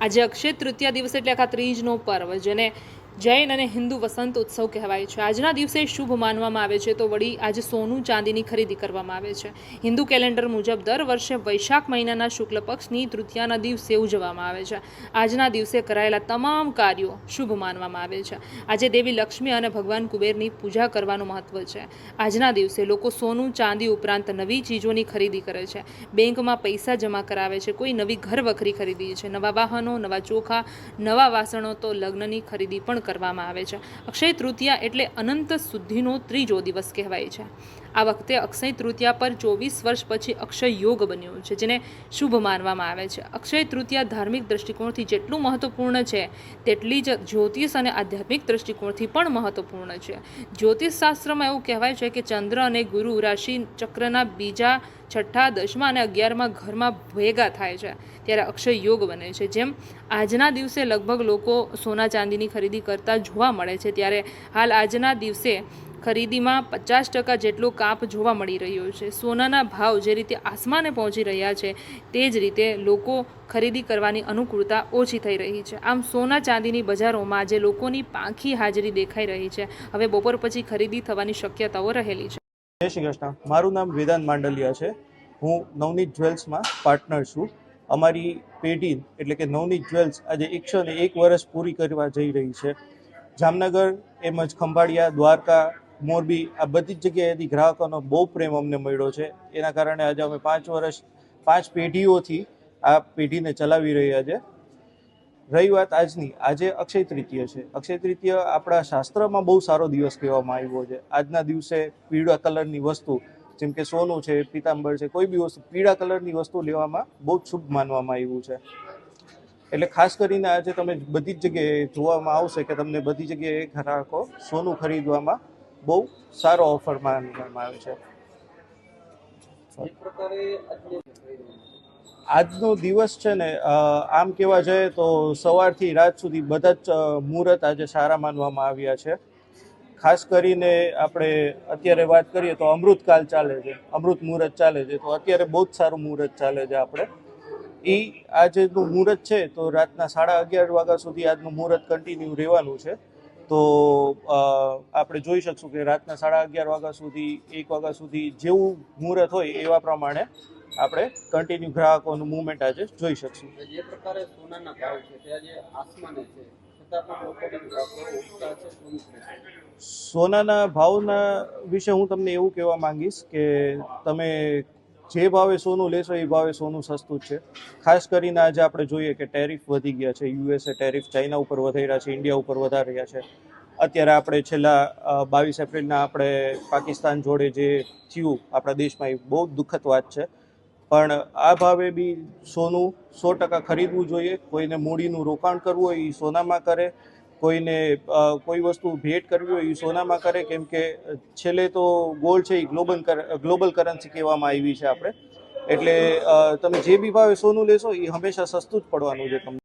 આજે અક્ષય તૃતીયા દિવસ એટલે આખા ત્રીજનો પર્વ જેને જૈન અને હિન્દુ વસંત ઉત્સવ કહેવાય છે. આજના દિવસે શુભ માનવામાં આવે છે. તો વળી આજે સોનું ચાંદીની ખરીદી કરવામાં આવે છે. હિન્દુ કેલેન્ડર મુજબ દર વર્ષે વૈશાખ મહિનાના શુક્લ પક્ષની તૃતીયાના દિવસે ઉજવવામાં આવે છે. આજના દિવસે કરાયેલા તમામ કાર્યો શુભ માનવામાં આવે છે. આજે દેવી લક્ષ્મી અને ભગવાન કુબેરની પૂજા કરવાનું મહત્વ છે. આજના દિવસે લોકો સોનું, ચાંદી ઉપરાંત નવી ચીજોની ખરીદી કરે છે. બેંકમાં પૈસા જમા કરાવે છે. કોઈ નવી ઘર વખરી ખરીદી છે. નવા વાહનો, નવા ચોખા, નવા વાસણો તો લગ્નની ખરીદી પણ કરવામાં આવે છે. અક્ષય તૃતીયા એટલે અનંત શુદ્ધિનો ત્રીજો દિવસ કહેવાય છે. આ વખતે અક્ષય તૃતીયા પર ચોવીસ વર્ષ પછી અક્ષય યોગ બન્યો છે, જેને શુભ માનવામાં આવે છે. અક્ષય તૃતીયા ધાર્મિક દૃષ્ટિકોણથી જેટલું મહત્વપૂર્ણ છે, તેટલી જ જ્યોતિષ અને આધ્યાત્મિક દૃષ્ટિકોણથી પણ મહત્વપૂર્ણ છે. જ્યોતિષ શાસ્ત્રમાં એવું કહેવાય છે કે ચંદ્ર અને ગુરુ રાશિ ચક્રના બીજા છઠ્ઠા, દસમા અને અગિયારમાં ઘરમાં ભેગા થાય છે, ત્યારે અક્ષય યોગ બને છે. જેમ આજના દિવસે લગભગ લોકો સોના ચાંદીની ખરીદી કરતા જોવા મળે છે, ત્યારે હાલ આજના દિવસે ખરીદીમાં પચાસ ટકા જેટલો કાપ જોવા મળી રહ્યો છે. સોનાના ભાવ જે રીતે આસમાને પહોંચી રહ્યા છે, તે જ રીતે લોકો ખરીદી કરવાની અનુકૂળતા ઓછી થઈ રહી છે. આમ સોના ચાંદીની બજારોમાં આજે લોકોની પાંખી હાજરી દેખાઈ રહી છે. હવે બપોર પછી ખરીદી થવાની શક્યતાઓ રહેલી છે. જય શ્રી કૃષ્ણ. મારું નામ વેદાંત માંડલિયા છે. હું નવનીત જ્વેલ્સમાં પાર્ટનર છું. અમારી પેઢી એટલે કે નવનીત જ્વેલ્સ આજે એકસો ને એક વર્ષ પૂરી કરવા જઈ રહી છે. જામનગર એમજ ખંભાળિયા, દ્વારકા મોરબી, આ બધી જ જગ્યાએથી ગ્રાહકોનો બહુ પ્રેમ અમને મળ્યો છે. એના કારણે આજે અમે પાંચ વર્ષ, પાંચ પેઢીઓથી આ પેઢીને ચલાવી રહ્યા છે. રહી વાત આજની. આજે અક્ષય તૃતીય છે. અક્ષય તૃતીય આપણા શાસ્ત્રમાં બહુ સારો દિવસ કહેવામાં આવ્યો છે. આજના દિવસે પીળા કલરની વસ્તુ, જેમ કે સોનું છે, પીતાંબર છે, કોઈ બી વસ્તુ, પીળા કલરની વસ્તુ લેવામાં બહુ શુભ માનવામાં આવ્યું છે. એટલે ખાસ કરીને આજે તમે બધી જ જગ્યાએ જોવામાં આવશે કે તમને બધી જગ્યાએ ગ્રાહકો સોનું ખરીદવામાં બહુ સારો ઓફર માનવામાં આવે છે. આજનો દિવસ છે ને આમ કહેવા જઈએ તો સવારથી રાત સુધી બધા જ મુહૂર્ત આજે સારા માનવામાં આવ્યા છે. ખાસ કરીને આપણે અત્યારે વાત કરીએ તો અમૃતકાલ ચાલે છે, અમૃત મુહૂર્ત ચાલે છે, તો અત્યારે બહુ જ સારું મુહૂર્ત ચાલે છે આપણે. એ આજનું મુહૂર્ત છે તો રાતના સાડા અગિયાર વાગ્યા સુધી આજનું મુહૂર્ત કન્ટિન્યુ રહેવાનું છે. તો આપણે જોઈ શકશું કે રાતના સાડા અગિયાર વાગ્યા સુધી એક વાગ્યા સુધી જેવું મુહૂર્ત હોય એવા પ્રમાણે આપણે કન્ટિન્યુ ગ્રાહકોનું મુવમેન્ટ આજે જોઈ શકશું જે પ્રકારે સોનાના ભાવ છે તે આજે આસમાને છે. સોનાના ભાવના વિશે હું તમને એવું કહેવા માંગીશ કે તમે જે ભાવે સોનું લેશો એ ભાવે સોનું સસ્તું જ છે. ખાસ કરીને આજે આપણે જોઈએ કે ટેરિફ વધી ગયા છે. યુએસએ ટેરિફ ચાઇના ઉપર વધી રહ્યા છે, ઇન્ડિયા ઉપર વધારી રહ્યા છે. અત્યારે આપણે છેલ્લા બાવીસ એપ્રિલના આપણે પાકિસ્તાન જોડે જે થયું, આપણા દેશમાં એ બહુ દુઃખદ વાત છે. પણ આ ભાવે બી સોનું સો ટકા ખરીદવું જોઈએ. કોઈને મૂડીનું રોકાણ કરવું હોય એ સોનામાં કરે. કોઈને કોઈ વસ્તુ ભેટ કરવી હોય એ સોનામાં કરે, કેમ કે છેલ્લે તો ગોલ્ડ છે એ ગ્લોબલ ગ્લોબલ કરન્સી કહેવામાં આવી છે આપણે. એટલે તમે જે બી ભાવે સોનું લેશો એ હંમેશા સસ્તું જ પડવાનું છે તમને.